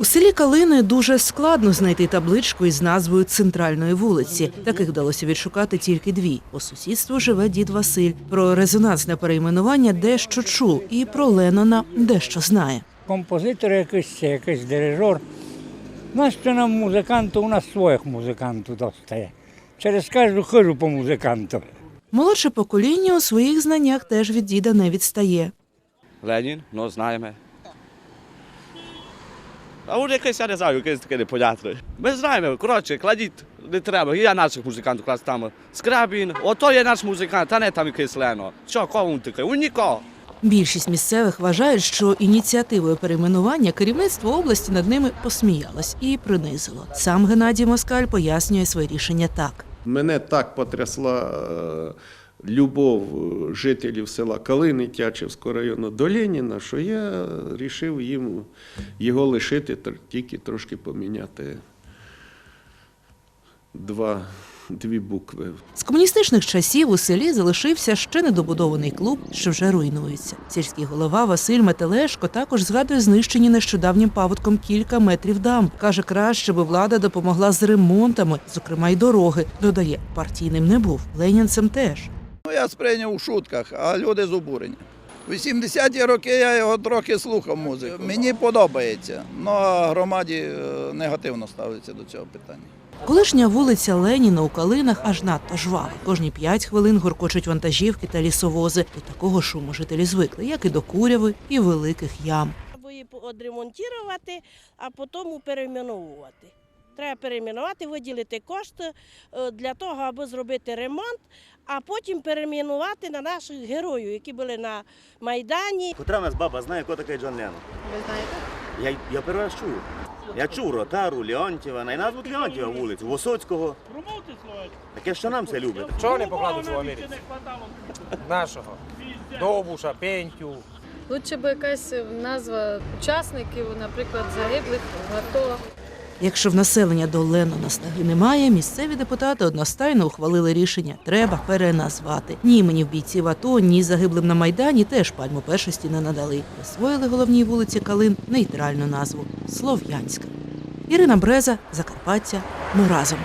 У селі Калини дуже складно знайти табличку із назвою центральної вулиці. Таких вдалося відшукати тільки дві. По сусідству живе дід Василь. Про резонансне перейменування дещо чув, і про Леннона дещо знає. композитор якийсь, якийсь дирижер. Нащо нам музиканту, у нас своїх музикантів достає. Через кожну хижу по музиканту. Молодше покоління у своїх знаннях теж від діда не відстає. Ленін, ну знаємо. А от якийсь, я не знаю, якийсь такий непонятний. Ми знаємо, коротше, кладіть, не треба. Є наших музикантів, клас там. Скрабін, ото є наш музикант, а не там якийсь Лено. Що, кого він такий? Він нікого. Більшість місцевих вважають, що ініціативою перейменування керівництво області над ними посміялось і принизило. Сам Геннадій Москаль пояснює своє рішення так. Мене так потрясла е, любов е, жителів села Калини Тячівського району до Леніна, що я вирішив їм його лишити, тільки трошки поміняти два, дві букви. З комуністичних часів у селі залишився ще недобудований клуб, що вже руйнується. Сільський голова Василь Метелешко також згадує знищені нещодавнім паводком кілька метрів дам. Каже, краще би влада допомогла з ремонтами, зокрема й дороги. Додає, партійним не був, ленінцем теж. Ну, я сприйняв у шутках, а люди зубурені. В 80-ті роки я його трохи слухав музику. Мені подобається, але громаді е, негативно ставиться до цього питання. Колишня вулиця Леніна у Калинах аж надто жвава. Кожні п'ять хвилин гуркочуть вантажівки та лісовози. До такого шуму жителі звикли, як і до куряви і великих ям. Або її відремонтувати, а потім перейменовувати. Треба перейменувати, виділити кошти е, для того, аби зробити ремонт, а потім перейменувати на наших героїв, які були на Майдані. Котра в нас баба знає, хто такий Джон Леннон? Ви знаєте? Я, я перший раз чую. Я чув Ротару, Леонтьєва, на назвуть Леонтьєва вулицю, Висоцького. Таке що нам це любить. Чого не покладуть в Америці? Нашого. Довбуша, Пентю. Лучше б якась назва учасників, наприклад, загиблих в АТО. Якщо в населення до Леннона снаги немає, місцеві депутати одностайно ухвалили рішення. Треба переназвати. Ні імені в бійців АТО, ні загиблим на Майдані теж пальму першості не надали. Присвоїли головній вулиці Калин нейтральну назву Слов'янська. Ірина Бреза, Закарпаття. Ми разом.